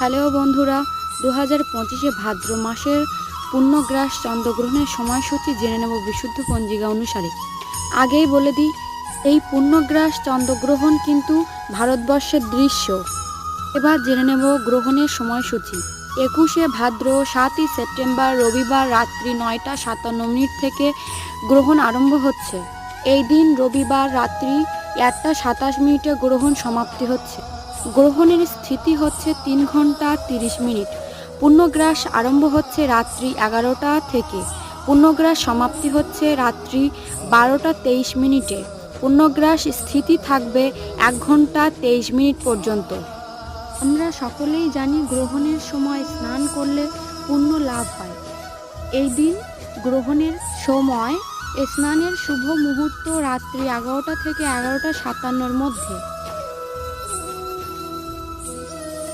Hello বন্ধুরা দু হাজার পঁচিশে ভাদ্র মাসের পূর্ণগ্রাস চন্দ্রগ্রহণের সময়সূচি জেনে নেব বিশুদ্ধ পঞ্জিকা অনুসারে। আগেই বলে দিই, এই পূর্ণগ্রাস চন্দ্রগ্রহণ কিন্তু ভারতবর্ষের দৃশ্য। এবার জেনে নেব গ্রহণের সময়সূচি। একুশে ভাদ্র, সাতই সেপ্টেম্বর, রবিবার রাত্রি নয়টা সাতান্ন মিনিট থেকে গ্রহণ আরম্ভ হচ্ছে। এই দিন রবিবার রাত্রি একটা সাতাশ মিনিটে গ্রহণ সমাপ্তি হচ্ছে। গ্রহণের স্থিতি হচ্ছে তিন ঘণ্টা তিরিশ মিনিট। পূর্ণগ্রাস আরম্ভ হচ্ছে রাত্রি এগারোটা থেকে। পূর্ণগ্রাস সমাপ্তি হচ্ছে রাত্রি বারোটা তেইশ মিনিটে। পূর্ণগ্রাস স্থিতি থাকবে এক ঘণ্টা তেইশ মিনিট পর্যন্ত। আমরা সকলেই জানি গ্রহণের সময় স্নান করলে পূর্ণ লাভ হয়। এই দিন গ্রহণের সময়, স্নানের শুভ মুহূর্ত রাত্রি এগারোটা থেকে এগারোটা সাতান্নর মধ্যে।